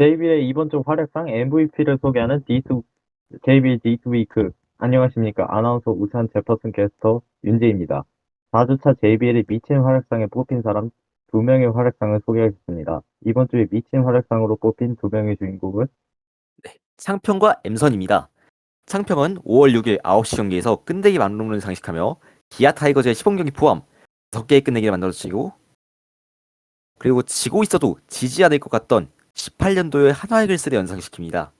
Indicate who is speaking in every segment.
Speaker 1: JBL의 이번 주 활약상 MVP를 소개하는 디스, JBL 디스위크. 안녕하십니까. 아나운서 우찬 제퍼슨 게스터 윤재입니다. 4주차 JBL의 미친 활약상에 뽑힌 사람 2명의 활약상을 소개하겠습니다. 이번 주에 미친 활약상으로 뽑힌 2명의 주인공은
Speaker 2: 창평과 엠선입니다. 창평은 5월 6일 9시 경기에서 끝내기 만롱을 장식하며 기아 타이거즈의 시범 경기 포함 6개의 끝내기를 만들어주고 그리고 지고 있어도 지지 않을 것 같던 18년도의 한화의 글쓰를 연상시킵니다.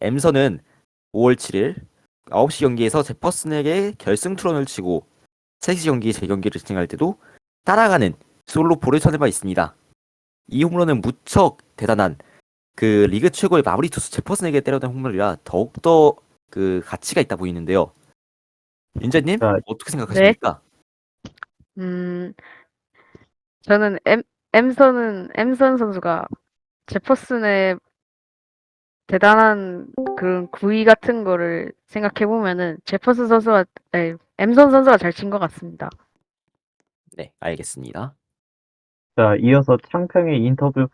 Speaker 2: 엠선은 5월 7일 9시 경기에서 제퍼슨에게 결승 투런을 치고 3시 경기 재경기를 진행할 때도 따라가는 솔로포를 바 있습니다. 이 홈런은 무척 대단한 그 리그 최고의 마무리 투수 제퍼슨에게 때려낸 홈런이라 더욱더 그 가치가 있다 보이는데요. 윤재님
Speaker 1: 자,
Speaker 2: 어떻게 생각하십니까?
Speaker 3: 음, 저는 엠, 엠선은 엠선 선수가 제퍼슨의 대단한 그런 구위 같은 거를 생각해 보면은 제퍼슨 선수가 아니, 엠선 선수가 잘 친 것 같습니다.
Speaker 2: 네, 알겠습니다.
Speaker 1: 자, 이어서 창평의 인터뷰를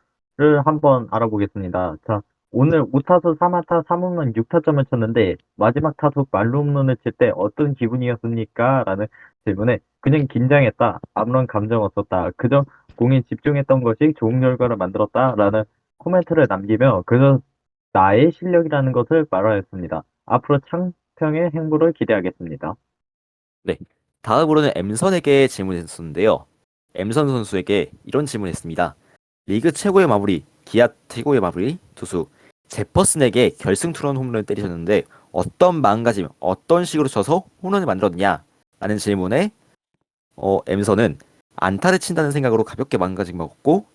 Speaker 1: 한번 알아보겠습니다. 자, 오늘 5타수 3안타 3홈런 6타점을 쳤는데 마지막 타석 말로 홈런을 칠 때 어떤 기분이었습니까? 라는 질문에 그냥 긴장했다. 아무런 감정 없었다. 그저 공에 집중했던 것이 좋은 결과를 만들었다. 라는 코멘트를 남기며 그저 나의 실력이라는 것을 말하였습니다. 앞으로 창평의 행보를 기대하겠습니다.
Speaker 2: 다음으로는 엠선에게 질문했었는데요. 엠선 선수에게 이런 질문했습니다. 리그 최고의 마무리, 기아 최고의 마무리 투수 제퍼슨에게 결승 투런 홈런을 때리셨는데 어떤 마음가짐, 어떤 식으로 쳐서 홈런을 만들었냐? 라는 질문에 어, 엠선은 안타를 친다는 생각으로 가볍게 마음가짐 먹었고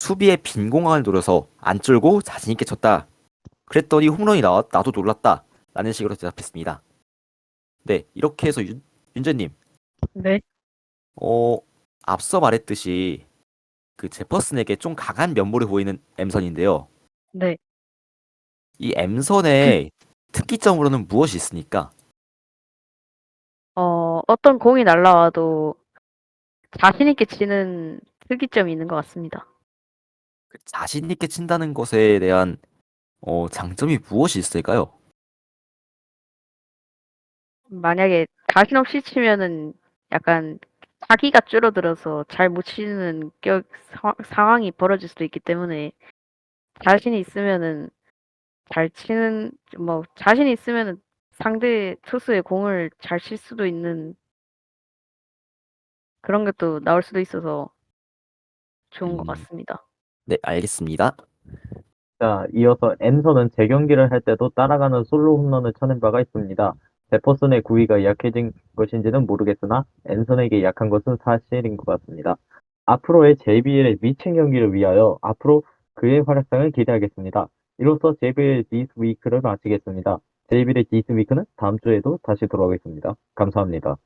Speaker 2: 수비의 빈 공간을 노려서 안 쫄고 자신 있게 쳤다. 그랬더니 홈런이 나와 나도 놀랐다. 라는 식으로 대답했습니다. 네, 이렇게 해서 윤, 윤재님
Speaker 3: 네.
Speaker 2: 어, 앞서 말했듯이 그 제퍼슨에게 좀 강한 면모를 보이는 엠선인데요.
Speaker 3: 네.
Speaker 2: 이 엠선의 특기점으로는 무엇이 있습니까?
Speaker 3: 어, 어떤 공이 날라와도 자신 있게 치는 특이점이 있는 것 같습니다.
Speaker 2: 그 자신 있게 친다는 것에 대한 어, 장점이 무엇이 있을까요?
Speaker 3: 만약에 자신 없이 치면은 약간 자기가 줄어들어서 잘 못 치는 겨, 사, 상황이 벌어질 수도 있기 때문에 자신이 있으면은 잘 치는 뭐 자신이 있으면은 상대 투수의 공을 잘 칠 수도 있는 그런 것도 나올 수도 있어서 좋은 것
Speaker 2: 음.
Speaker 3: 같습니다.
Speaker 2: 네, 알겠습니다.
Speaker 1: 자, 이어서 엠선은 재경기를 할 때도 따라가는 솔로 홈런을 쳐낸 바가 있습니다. 제퍼슨의 구위가 약해진 것인지는 모르겠으나 엠선에게 약한 것은 사실인 것 같습니다. 앞으로의 JBL의 미친 경기를 위하여 앞으로 그의 활약상을 기대하겠습니다. 이로써 JBL 디스 위크를 마치겠습니다. JBL 디스 위크는 다음 주에도 다시 돌아오겠습니다. 감사합니다.